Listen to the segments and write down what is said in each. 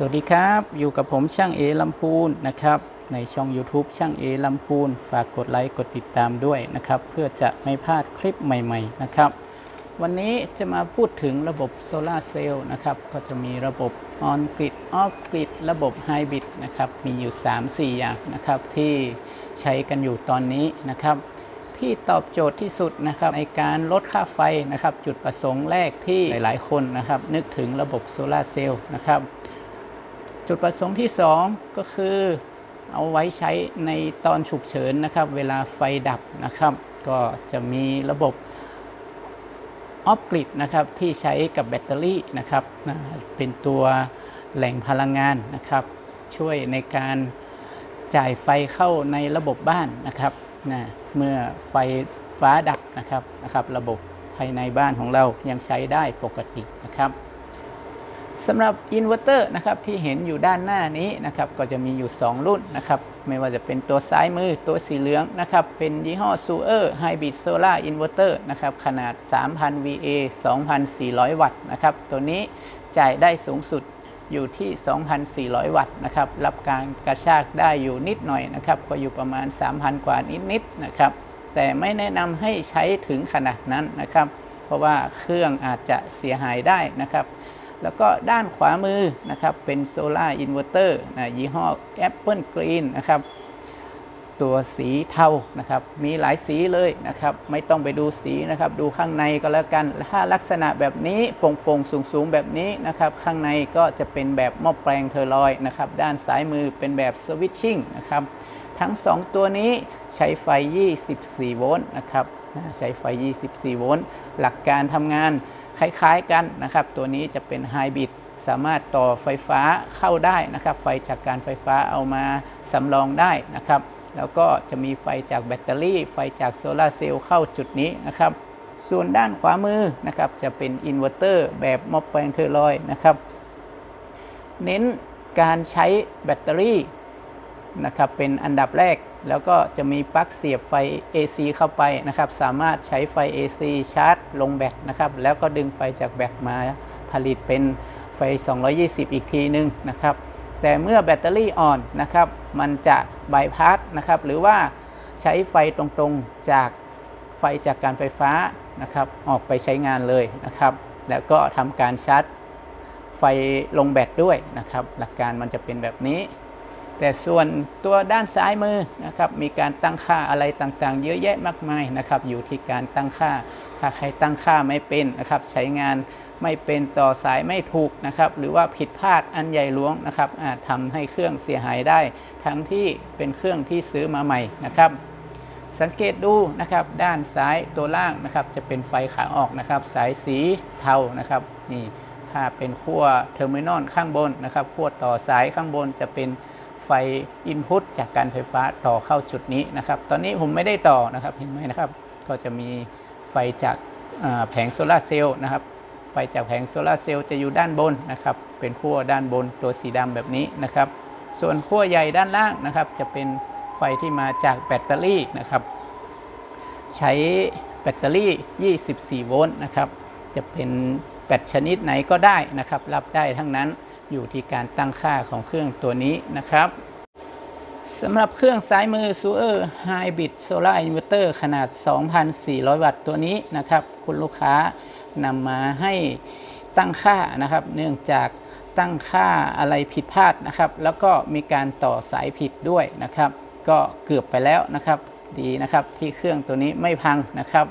สวัสดีครับอยู่กับผมช่างเอลำพูนนะครับในช่อง YouTube ช่างเอลำพูนฝากกดไลค์กดติดตามด้วยนะครับเพื่อจะไม่พลาดคลิปใหม่ๆนะครับวันนี้จะมาพูดถึงระบบโซลาเซลล์นะครับก็จะมีระบบออนกริดออฟกริดระบบไฮบริดนะครับมีอยู่ 3-4 อย่างนะครับที่ใช้กันอยู่ตอนนี้นะครับที่ตอบโจทย์ที่สุดนะครับในการลดค่าไฟนะครับจุดประสงค์แรกที่หลายๆ คนนะครับนึกถึงระบบโซลาเซลล์นะครับ จุดประสงค์ที่ 2 ก็คือเอาไว้ใช้ในตอนฉุกเฉินนะครับ เวลาไฟดับนะครับ ก็จะมีระบบออฟกริดนะครับที่ใช้กับแบตเตอรี่นะครับเป็นตัวแหล่งพลังงานนะครับ ช่วยในการจ่ายไฟเข้าในระบบบ้านนะครับนะเมื่อไฟฟ้าดับนะครับนะครับ ระบบภายในบ้านของเรายังใช้ได้ปกตินะครับ สำหรับอินเวอร์เตอร์นะครับที่เห็นอยู่ด้านหน้านี้นะครับก็จะมีอยู่ 2 รุ่นนะครับไม่ว่าจะเป็นตัวซ้ายมือตัวสีเหลืองนะครับเป็นยี่ห้อ s u e r Hybrid Solar Inverter นะครับขนาด 3,000 VA 2,400 วัตต์นะครับตัวนี้จ่ายได้สูงสุดอยู่ที่ 2,400 วัตต์นะครับรับการกระชากได้อยู่นิดหน่อยนะครับก็อยู่ประมาณ 3,000 กว่านิดๆนะครับแต่ไม่แนะนำให้ใช้ถึงขนาดนั้นนะครับเพราะว่าเครื่องอาจจะเสียหายได้นะครับ แล้วก็ด้านขวามือนะครับเป็นโซลาร์อินเวอร์เตอร์นะยี่ห้อ Apple Green นะครับตัวสีเทานะครับมีหลายสีเลยนะครับไม่ต้องไปดูสีนะครับดูข้างในก็แล้วกัน ถ้าลักษณะแบบนี้โปร่งๆ สูงๆ แบบนี้นะครับข้างในก็จะเป็นแบบหม้อแปลงเทอร์ลอยด์นะครับด้านซ้ายมือเป็นแบบสวิตชิ่งนะครับทั้ง 2 ตัวนี้ใช้ไฟ 24 โวลต์นะครับใช้ไฟ 24 โวลต์หลักการทำงาน คล้ายๆกันนะครับ ตัวนี้จะเป็นไฮบริดสามารถต่อไฟฟ้าเข้าได้นะครับ ไฟจากการไฟฟ้าเอามาสำรองได้นะครับ แล้วก็จะมีไฟจากแบตเตอรี่ ไฟจากโซลาเซลล์เข้าจุดนี้นะครับ ส่วนด้านขวามือนะครับจะเป็นอินเวอร์เตอร์แบบมอแปลงเทอร์ลอยนะครับ เน้นการใช้แบตเตอรี่นะครับเป็นอันดับแรก แล้วก็จะมีปลั๊กเสียบไฟ AC เข้าไปนะครับ สามารถใช้ไฟ AC ชาร์จ ลงแบตนะครับ แล้วก็ดึงไฟจากแบตมาผลิตเป็นไฟ 220 อีกทีนึงนะครับ แต่เมื่อแบตเตอรี่อ่อนนะครับ มันจะบายพาสนะครับ หรือว่าใช้ไฟตรงๆจากไฟจากการไฟฟ้านะครับ ออกไปใช้งานเลยนะครับ แล้วก็ทำการชาร์จไฟลงแบตด้วยนะครับ หลักการมันจะเป็นแบบนี้ แต่ส่วนตัวด้านซ้ายมือนะครับมีการตั้งค่าอะไรต่างๆ เยอะแยะมากมายนะครับอยู่ที่การตั้งค่า ถ้าใครตั้งค่าไม่เป็นนะครับใช้งานไม่เป็นต่อสายไม่ถูกนะครับหรือว่าผิดพลาดอันใหญ่หลวงนะครับอาจทำให้เครื่องเสียหายได้ ทั้งที่เป็นเครื่องที่ซื้อมาใหม่นะครับสังเกตดูนะครับด้านซ้ายตัวล่างนะครับจะเป็นไฟขาออกนะครับสายสีเทานะครับนี่ถ้าเป็นขั้วเทอร์มินอลข้างบนนะครับขั้วต่อสายข้างบนจะเป็น ไฟอินพุตจากการไฟฟ้าต่อเข้าจุดนี้นะครับ ตอนนี้ผมไม่ได้ต่อนะครับเห็นไหมนะครับ ก็จะมีไฟจากแผงโซลาเซลล์นะครับ ไฟจากแผงโซลาเซลล์จะอยู่ด้านบนนะครับ เป็นขั้วด้านบนตัวสีดำแบบนี้นะครับ ส่วนขั้วใหญ่ด้านล่างนะครับ จะเป็นไฟที่มาจากแบตเตอรี่นะครับ ใช้แบตเตอรี่ 24 โวลต์นะครับ จะเป็นแบตชนิดไหนก็ได้นะครับ รับได้ทั้งนั้น อยู่ที่การตั้งค่าของเครื่องตัวนี้นะครับสำหรับเครื่องซ้ายมือ s u e r Hybrid Solar Inverter ขนาด 2,400 วัตต์ตัวนี้นะครับ คุณลูกค้านำมาให้ตั้งค่านะครับ เนื่องจากตั้งค่าอะไรผิดพลาดนะครับ แล้วก็มีการต่อสายผิดด้วยนะครับ ก็เกือบไปแล้วนะครับ ดีนะครับที่เครื่องตัวนี้ไม่พังนะครับ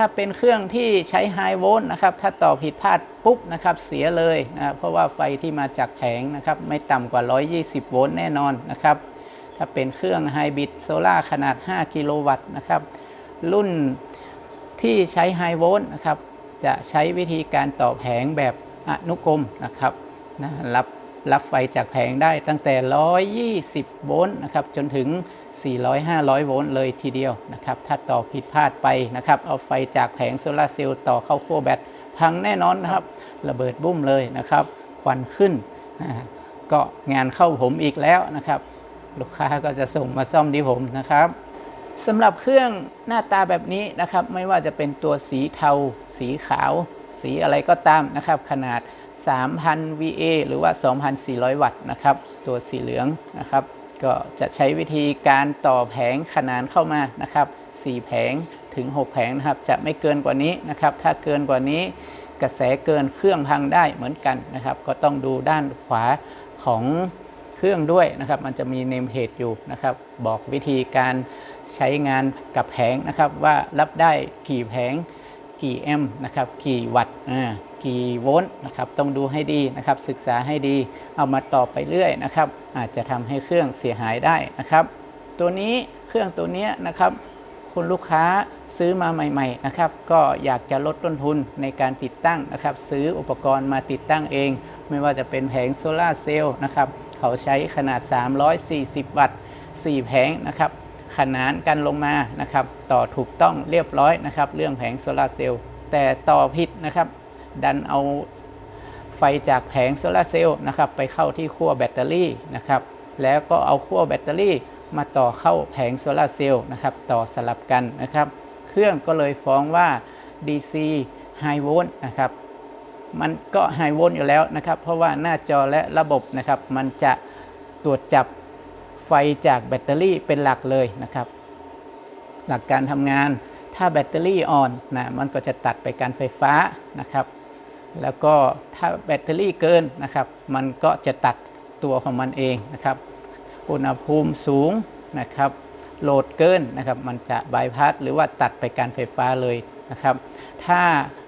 ถ้าเป็นเครื่องที่ใช้ไฮโวลต์นะครับ ถ้าต่อผิดพลาดปุ๊บนะครับ เสียเลยนะเพราะว่าไฟที่มาจากแผงนะครับ ไม่ต่ำกว่า 120 โวลต์แน่นอนนะครับ ถ้าเป็นเครื่องไฮบริดโซล่าขนาด 5 กิโลวัตต์นะครับ รุ่นที่ใช้ไฮโวลต์นะครับ จะใช้วิธีการต่อแผงแบบอนุกรมนะครับนะรับรับไฟจากแผงได้ตั้งแต่ 120 โวลต์นะครับ จนถึง 400-500 โวลต์เลยทีเดียวนะครับ ถ้าต่อผิดพลาดไปนะครับ เอาไฟจากแผงโซลาเซลล์ต่อเข้าขั้วแบตพังแน่นอนนะครับ ระเบิดบุ้มเลยนะครับ ควันขึ้นนะก็งานเข้าผมอีกแล้วนะครับ ลูกค้าก็จะส่งมาซ่อมที่ผมนะครับสำหรับเครื่องหน้าตาแบบนี้นะครับ ไม่ว่าจะเป็นตัวสีเทา สีขาว สีอะไรก็ตามนะครับ ขนาด 3,000 VA หรือว่า 2,400 วัตต์นะครับ ตัวสีเหลืองนะครับ ก็จะใช้วิธีการต่อแผงขนานเข้ามานะครับ4แผงถึง 6 แผงนะครับจะไม่เกินกว่านี้นะครับ ถ้าเกินกว่านี้กระแสเกินเครื่องพังได้เหมือนกันนะครับ ก็ต้องดูด้านขวาของเครื่องด้วยนะครับ มันจะมีเนมเพจอยู่นะครับ บอกวิธีการใช้งานกับแผงนะครับว่ารับได้กี่แผง กี่แอมป์นะครับกี่วัตต์อ่ากี่โวลต์นะครับต้องดูให้ดีนะครับศึกษาให้ดีเอามาต่อไปเรื่อยนะครับอาจจะทำให้เครื่องเสียหายได้นะครับ ตัวนี้เครื่องตัวเนี้ยนะครับคุณลูกค้าซื้อมาใหม่ๆนะครับก็อยากจะลดต้นทุนในการติดตั้งนะครับซื้ออุปกรณ์มาติดตั้งเอง ไม่ว่าจะเป็นแผงโซลาเซลล์นะครับเขาใช้ขนาด 340 วัตต์ 4 แผงนะครับ ขนานกันลงมานะครับ ต่อถูกต้องเรียบร้อยนะครับ เรื่องแผงโซลาร์เซลล์แต่ต่อผิดนะครับ ดันเอาไฟจากแผงโซลาร์เซลล์นะครับไปเข้าที่ขั้วแบตเตอรี่นะครับ แล้วก็เอาขั้วแบตเตอรี่มาต่อเข้าแผงโซลาร์เซลล์นะครับ ต่อสลับกันนะครับ เครื่องก็เลยฟ้องว่า DC High Volt นะครับมันก็ไฮโวลต์อยู่แล้วนะครับ เพราะว่าหน้าจอและระบบนะครับ มันจะตรวจจับ ไฟจากแบตเตอรี่เป็นหลักเลยนะครับ หลักการทำงานถ้าแบตเตอรี่อ่อนนะมันก็จะตัดไปการไฟฟ้านะครับ แล้วก็ถ้าแบตเตอรี่เกินนะครับ มันก็จะตัดตัวของมันเองนะครับ อุณหภูมิสูงนะครับโหลดเกินนะครับ มันจะบายพาสหรือว่าตัดไปการไฟฟ้าเลยนะครับ ถ้า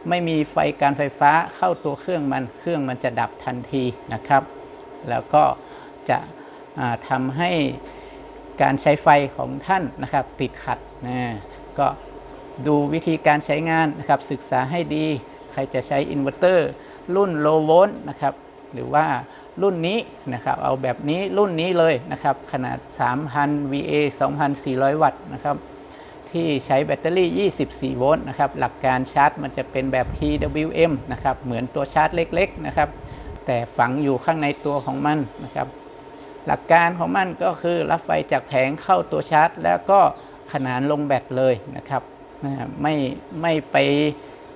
ไม่มีไฟการไฟฟ้าเข้าตัวเครื่องมัน เครื่องมันจะดับทันทีนะครับ แล้วก็จะ ทำให้การใช้ไฟของท่านนะครับติดขัดนะก็ดูวิธีการใช้งานนะครับศึกษาให้ดี ใครจะใช้อินเวอร์เตอร์รุ่นโลโวลต์นะครับหรือว่ารุ่นนี้นะครับเอาแบบนี้รุ่นนี้เลยนะครับขนาด 3,000 VA 2,400 วัตต์นะครับที่ใช้แบตเตอรี่ 24 โวลต์นะครับหลักการชาร์จมันจะเป็นแบบ PWM นะครับเหมือนตัวชาร์จเล็กๆนะครับแต่ฝังอยู่ข้างในตัวของมันนะครับ หลักการของมันก็คือรับไฟจากแผงเข้าตัวชาร์จ แล้วก็ขนานลงแบตเลยนะครับไม่ไม่ไป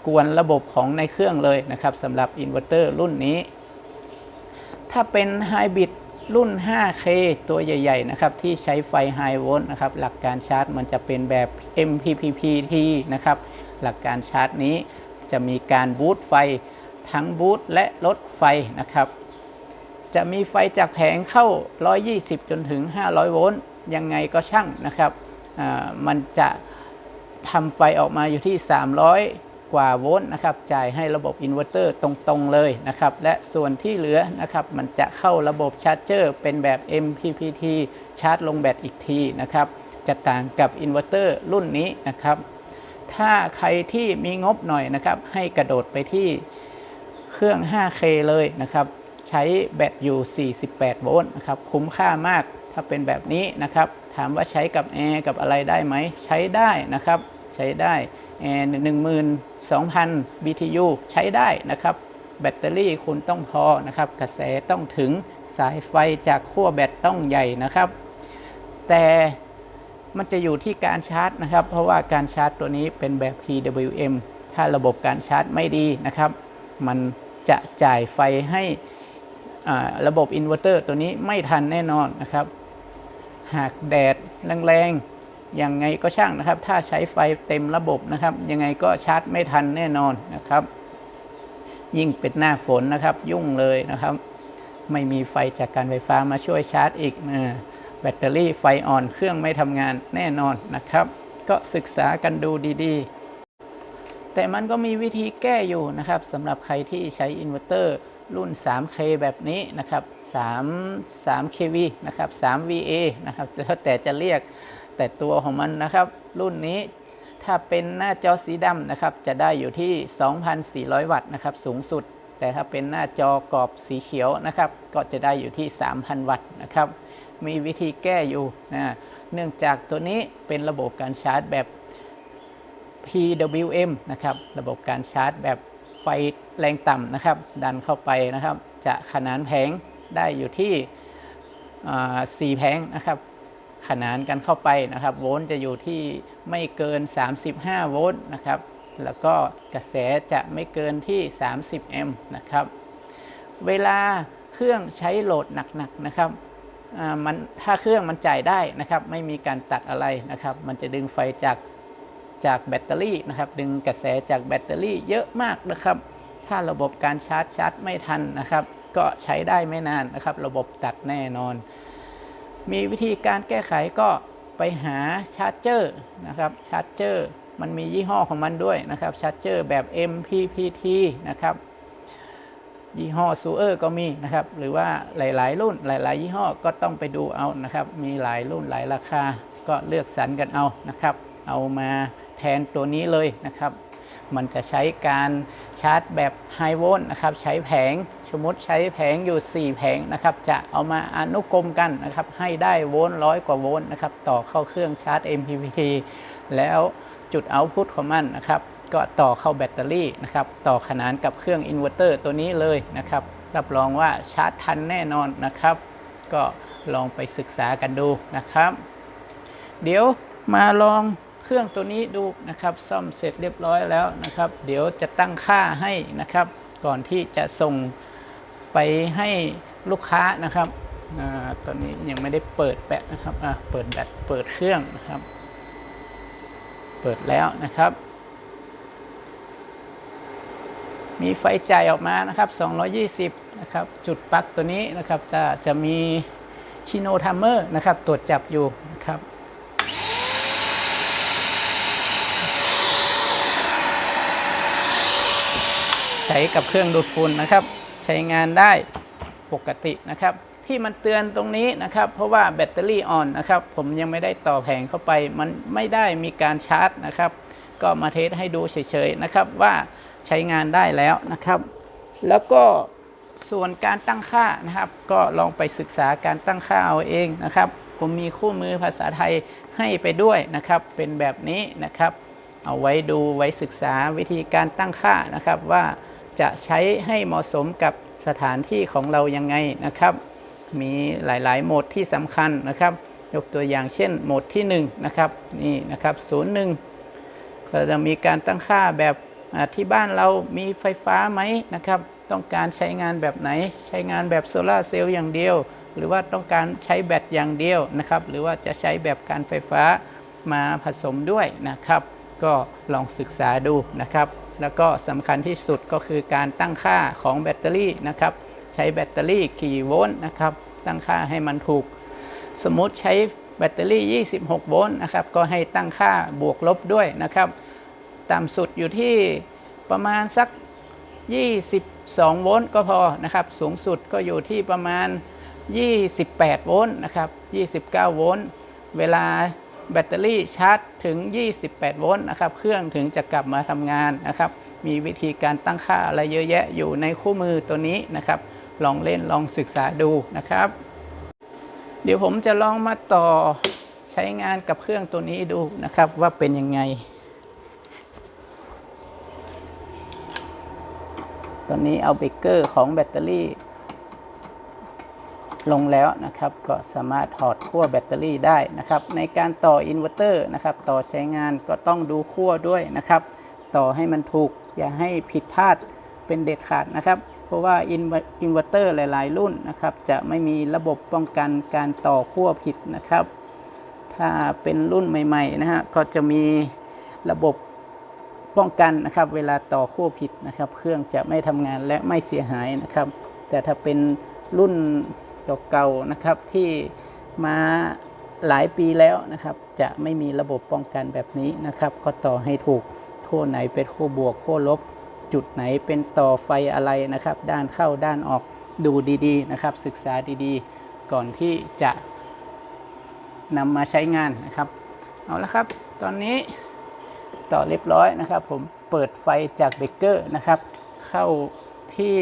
กวนระบบของในเครื่องเลยนะครับสำหรับอินเวอร์เตอร์รุ่นนี้ ถ้าเป็นไฮบริดรุ่น 5K ตัวใหญ่ ๆ นะครับ ที่ใช้ไฟไฮโวลต์นะครับ หลักการชาร์จมันจะเป็นแบบ MPPT นะครับ หลักการชาร์จนี้จะมีการบูตไฟทั้งบูตและลดไฟนะครับ จะมีไฟจากแผงเข้า 120 จนถึง 500 โวลต์ยังไงก็ช่างนะครับมันจะทำไฟออกมาอยู่ที่ 300 กว่าโวลต์นะครับจ่ายให้ระบบอินเวอร์เตอร์ตรง ๆ เลยนะครับ และส่วนที่เหลือนะครับมันจะเข้าระบบชาร์จเจอร์ เป็นแบบ MPPT ชาร์จลงแบตอีกทีนะครับจะต่างกับอินเวอร์เตอร์รุ่นนี้นะครับ ถ้าใครที่มีงบหน่อยนะครับ ให้กระโดดไปที่เครื่อง 5K เลยนะครับ ใช้แบตอยู่ 48 โวลต์นะครับคุ้มค่ามากถ้าเป็นแบบนี้นะครับ ถามว่าใช้กับแอร์กับอะไรได้ไหม ใช้ได้นะครับ ใช้ได้แอร์12,000 BTU ใช้ได้นะครับ แบตเตอรี่คุณต้องพอนะครับ กระแสต้องถึงสายไฟจากขั้วแบตต้องใหญ่นะครับ แต่มันจะอยู่ที่การชาร์จนะครับ เพราะว่าการชาร์จตัวนี้เป็นแบบ PWM ถ้าระบบการชาร์จไม่ดีนะครับ มันจะจ่ายไฟให้ ระบบอินเวอร์เตอร์ตัวนี้ไม่ทันแน่นอนนะครับ หากแดดแรงๆยังไงก็ช่างนะครับ ถ้าใช้ไฟเต็มระบบนะครับ ยังไงก็ชาร์จไม่ทันแน่นอนนะครับ ยิ่งเป็นหน้าฝนนะครับ ยุ่งเลยนะครับ ไม่มีไฟจากการไฟฟ้ามาช่วยชาร์จอีกแบตเตอรี่ไฟอ่อนเครื่องไม่ทำงานแน่นอนนะครับ ก็ศึกษากันดูดีๆ แต่มันก็มีวิธีแก้อยู่นะครับสำหรับใครที่ใช้อินเวอร์เตอร์ รุ่น 3K แบบนี้นะครับ3 3 kV นะครับ 3 VA นะครับแล้วแต่จะเรียกแต่ตัวของมันนะครับ รุ่นนี้ถ้าเป็นหน้าจอสีดำนะครับ จะได้อยู่ที่ 2,400 วัตต์นะครับ สูงสุด แต่ถ้าเป็นหน้าจอกรอบสีเขียวนะครับ ก็จะได้อยู่ที่ 3,000 วัตต์นะครับ มีวิธีแก้อยู่นะเนื่องจากตัวนี้เป็นระบบการชาร์จแบบ PWM นะครับ ระบบการชาร์จแบบ ไฟแรงต่ำนะครับ ดันเข้าไปนะครับ จะขนานแผงได้อยู่ที่4แผงนะครับ ขนานกันเข้าไปนะครับ โวลต์จะอยู่ที่ไม่เกิน 35 โวลต์นะครับ แล้วก็กระแสจะไม่เกินที่ 30 แอมป์นะครับ เวลาเครื่องใช้โหลดหนักๆนะครับมันถ้าเครื่องมันจ่ายได้นะครับ ไม่มีการตัดอะไรนะครับ มันจะดึงไฟจาก จากแบตเตอรี่นะครับ ดึงกระแสจากแบตเตอรี่เยอะมากนะครับ ถ้าระบบการชาร์จชาร์จไม่ทันนะครับ ก็ใช้ได้ไม่นานนะครับ ระบบตัดแน่นอน มีวิธีการแก้ไขก็ไปหาชาร์จเจอร์นะครับชาร์จเจอร์มันมียี่ห้อของมันด้วยนะครับชาร์จเจอร์แบบ MPPT นะครับยี่ห้อซูเออร์ก็มีนะครับ หรือว่าหลาย ๆ รุ่นหลาย ๆ ยี่ห้อก็ต้องไปดูเอานะครับ มีหลายรุ่นหลายราคาก็เลือกสรรกันเอานะครับ เอามา แทนตัวนี้เลยนะครับ มันจะใช้การชาร์จแบบไฮโวลต์นะครับ ใช้แผงสมมติใช้แผงอยู่ 4 แผงนะครับ จะเอามาอนุกรมกันนะครับ ให้ได้โวลต์ร้อยกว่าโวลต์นะครับ ต่อเข้าเครื่องชาร์จ MPPT แล้วจุดเอาพุตของมันนะครับ ก็ต่อเข้าแบตเตอรี่นะครับ ต่อขนานกับเครื่องอินเวอร์เตอร์ตัวนี้เลยนะครับ รับรองว่าชาร์จทันแน่นอนนะครับ ก็ลองไปศึกษากันดูนะครับ เดี๋ยวมาลอง เครื่องตัวนี้ดูนะครับซ่อมเสร็จเรียบร้อยแล้วนะครับ เดี๋ยวจะตั้งค่าให้นะครับ ก่อนที่จะส่งไปให้ลูกค้านะครับอตอนนี้ยังไม่ได้เปิดแปะนะครับเปิดแบตเปิดเครื่องนะครับ เปิดแล้วนะครับ มีไฟจ่ายออกมานะครับ 220 นะครับจุดปลั๊กตัวนี้นะครับจะจะมีชิโนทัมเมอร์นะครับตรวจจับอยู่นะครับ ช้กับเครื่องดูดฝุ่นนะครับ ใช้งานได้ปกตินะครับ ที่มันเตือนตรงนี้นะครับ เพราะว่าแบตเตอรี่อ่อนนะครับ ผมยังไม่ได้ต่อแผงเข้าไป มันไม่ได้มีการชาร์จนะครับ ก็มาเทสให้ดูเฉยๆนะครับว่าใช้งานได้แล้วนะครับ แล้วก็ส่วนการตั้งค่านะครับ ก็ลองไปศึกษาการตั้งค่าเอาเองนะครับ ผมมีคู่มือภาษาไทยให้ไปด้วยนะครับ เป็นแบบนี้นะครับ เอาไว้ดูไว้ศึกษาวิธีการตั้งค่านะครับว่า จะใช้ให้เหมาะสมกับสถานที่ของเรายังไงนะครับ มีหลาย ๆ โหมดที่สำคัญนะครับ ยกตัวอย่างเช่นโหมดที่1นะครับนี่นะครับ01ก็จะมีการตั้งค่าแบบที่บ้านเรามีไฟฟ้าไหมนะครับ ต้องการใช้งานแบบไหน ใช้งานแบบโซลาเซลล์อย่างเดียว หรือว่าต้องการใช้แบตอย่างเดียวนะครับ หรือว่าจะใช้แบบการไฟฟ้ามาผสมด้วยนะครับ ก็ลองศึกษาดูนะครับ แล้วก็สำคัญที่สุดก็คือการตั้งค่าของแบตเตอรี่นะครับ ใช้แบตเตอรี่กี่โวลต์นะครับ ตั้งค่าให้มันถูก สมมติใช้แบตเตอรี่ 26 โวลต์นะครับ ก็ให้ตั้งค่าบวกลบด้วยนะครับ ต่ำสุดอยู่ที่ประมาณสัก 22 โวลต์ก็พอนะครับ สูงสุดก็อยู่ที่ประมาณ 28 โวลต์นะครับ 29 โวลต์ เวลา แบตเตอรี่ชาร์จถึง 28 โวลต์นะครับ เครื่องถึงจะกลับมาทำงานนะครับ มีวิธีการตั้งค่าอะไรเยอะแยะอยู่ในคู่มือตัวนี้นะครับ ลองเล่นลองศึกษาดูนะครับ เดี๋ยวผมจะลองมาต่อใช้งานกับเครื่องตัวนี้ดูนะครับว่าเป็นยังไง ตอนนี้เอาเบรกเกอร์ของแบตเตอรี่ ลงแล้วนะครับ ก็สามารถถอดขั้วแบตเตอรี่ได้นะครับ ในการต่ออินเวอร์เตอร์นะครับ ต่อใช้งานก็ต้องดูขั้วด้วยนะครับ ต่อให้มันถูกอย่าให้ผิดพลาดเป็นเด็ดขาดนะครับ เพราะว่าอินเวอร์เตอร์หลาย ๆ รุ่นนะครับ จะไม่มีระบบป้องกันการต่อขั้วผิดนะครับ ถ้าเป็นรุ่นใหม่ ๆ นะฮะก็จะมีระบบป้องกันนะครับ เวลาต่อขั้วผิดนะครับ เครื่องจะไม่ทำงานและไม่เสียหายนะครับ แต่ถ้าเป็นรุ่น เก่าๆนะครับที่มาหลายปีแล้วนะครับ จะไม่มีระบบป้องกันแบบนี้นะครับ ก็ต่อให้ถูกขั้ไหนเป็นขั้บวกขั้ลบ จุดไหนเป็นต่อไฟอะไรนะครับ ด้านเข้าด้านออกดูดีๆนะครับ ศึกษาดีๆ ก่อนที่จะนำมาใช้งานนะครับ เอาละครับ ตอนนี้ต่อเรียบร้อยนะครับ ผมเปิดไฟจากเบรกเกอร์นะครับ เข้าที่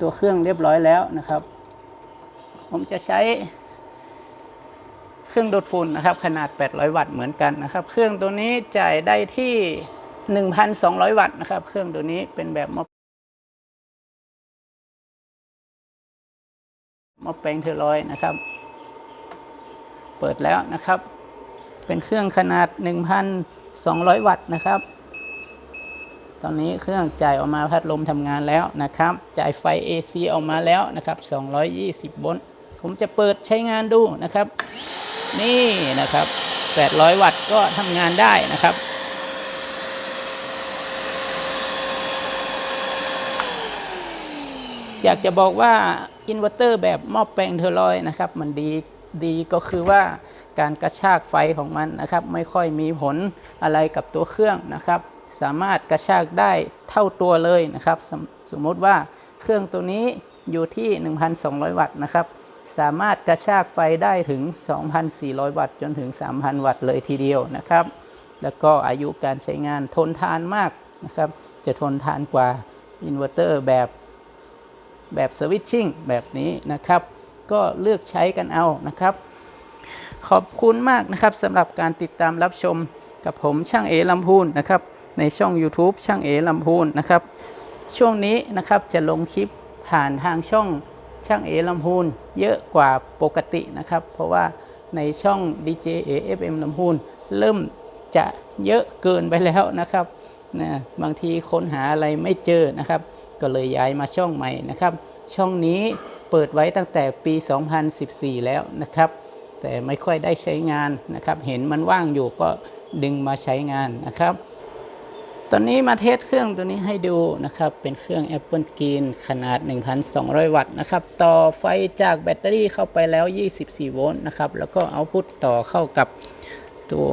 ตัวเครื่องเรียบร้อยแล้วนะครับ ผมจะใช้เครื่องดูดฝุ่นนะครับ ขนาด 800 วัตต์เหมือนกันนะครับ เครื่องตัวนี้จ่ายได้ที่ 1,200 วัตต์นะครับ เครื่องตัวนี้เป็นแบบมอมอแปลงเทอร์ลอยนะครับ เปิดแล้วนะครับ เป็นเครื่องขนาด 1,200 วัตต์นะครับ ตอนนี้เครื่องจ่ายออกมาพัดลมทำงานแล้วนะครับ จ่ายไฟ AC ออกมาแล้วนะครับ 220 โวลต์ ผมจะเปิดใช้งานดูนะครับ นี่นะครับ 800 วัตต์ก็ทำงานได้นะครับอยากจะบอกว่าอินเวอร์เตอร์แบบหม้อแปลงเทอร์ลอยนะครับ มันดีดีก็คือว่าการกระชากไฟของมันนะครับ ไม่ค่อยมีผลอะไรกับตัวเครื่องนะครับ สามารถกระชากได้เท่าตัวเลยนะครับ สมสมมติว่าเครื่องตัวนี้อยู่ที่ 1,200 วัตต์นะครับ สามารถกระชากไฟได้ถึง 2,400 วัตต์จนถึง 3,000 วัตต์เลยทีเดียวนะครับ แล้วก็อายุการใช้งานทนทานมากนะครับ จะทนทานกว่าอินเวอร์เตอร์แบบแบบสวิตชิ่งแบบนี้นะครับ ก็เลือกใช้กันเอานะครับ ขอบคุณมากนะครับสำหรับการติดตามรับชมกับผมช่างเอลำพูนนะครับ ในช่อง YouTube ช่างเอลำพูนนะครับ ช่วงนี้นะครับจะลงคลิปผ่านทางช่อง ช่างเอลำพูนเยอะกว่าปกตินะครับ เพราะว่าในช่อง DJ AFM ลำพูนเริ่มจะเยอะเกินไปแล้วนะครับนะบางทีค้นหาอะไรไม่เจอนะครับ ก็เลยย้ายมาช่องใหม่นะครับ ช่องนี้เปิดไว้ตั้งแต่ปี 2014 แล้วนะครับ แต่ไม่ค่อยได้ใช้งานนะครับ เห็นมันว่างอยู่ก็ดึงมาใช้งานนะครับ ตอนนี้มาเทสเครื่องตัวนี้ให้ดูนะครับ เป็นเครื่อง Apple Green ขนาด 1,200 วัตต์นะครับ ต่อไฟจากแบตเตอรี่เข้าไปแล้ว 24 โวลต์นะครับ แล้วก็เอาพุทต่อเข้ากับตัว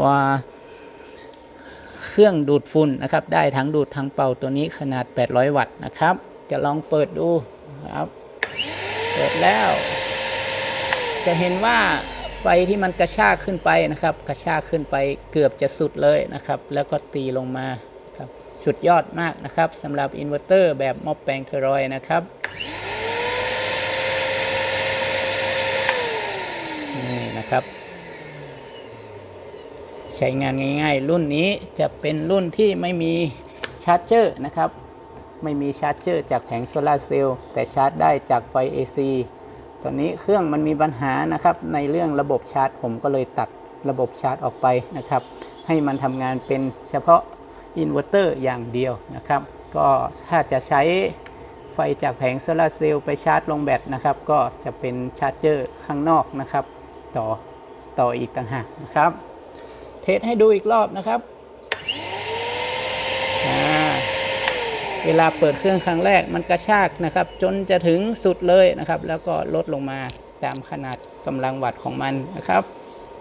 เครื่องดูดฝุ่นนะครับ ได้ทั้งดูดทั้งเป่าตัวนี้ขนาด 800 วัตต์นะครับ จะลองเปิดดูครับ เปิดแล้ว จะเห็นว่าไฟที่มันกระชากขึ้นไปนะครับ กระชากขึ้นไปเกือบจะสุดเลยนะครับ แล้วก็ตีลงมา สุดยอดมากนะครับสำหรับอินเวอร์เตอร์แบบม้อแปลงเทอรอยนะครับนี่นะครับ ใช้งานง่ายๆ รุ่นนี้จะเป็นรุ่นที่ไม่มีชาร์จเจอร์นะครับ ไม่มีชาร์จเจอร์จากแผงโซลาเซลล์แต่ชาร์จได้จากไฟ AC ตอนนี้เครื่องมันมีปัญหานะครับในเรื่องระบบชาร์จ ผมก็เลยตัดระบบชาร์จออกไปนะครับ ให้มันทำงานเป็นเฉพาะ อินเวอร์เตอร์อย่างเดียวนะครับ ก็ถ้าจะใช้ไฟจากแผงโซลาเซลล์ไปชาร์จลงแบตนะครับ ก็จะเป็นชาร์จเจอร์ข้างนอกนะครับ ต่อต่ออีกต่างหากนะครับ เทสให้ดูอีกรอบนะครับ เวลาเปิดเครื่องครั้งแรกมันกระชากนะครับ จนจะถึงสุดเลยนะครับ แล้วก็ลดลงมาตามขนาดกำลังวัตต์ของมันนะครับ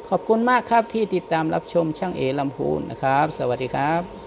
ขอบคุณมากครับที่ติดตามรับชมช่างเอลำพูนนะครับ สวัสดีครับ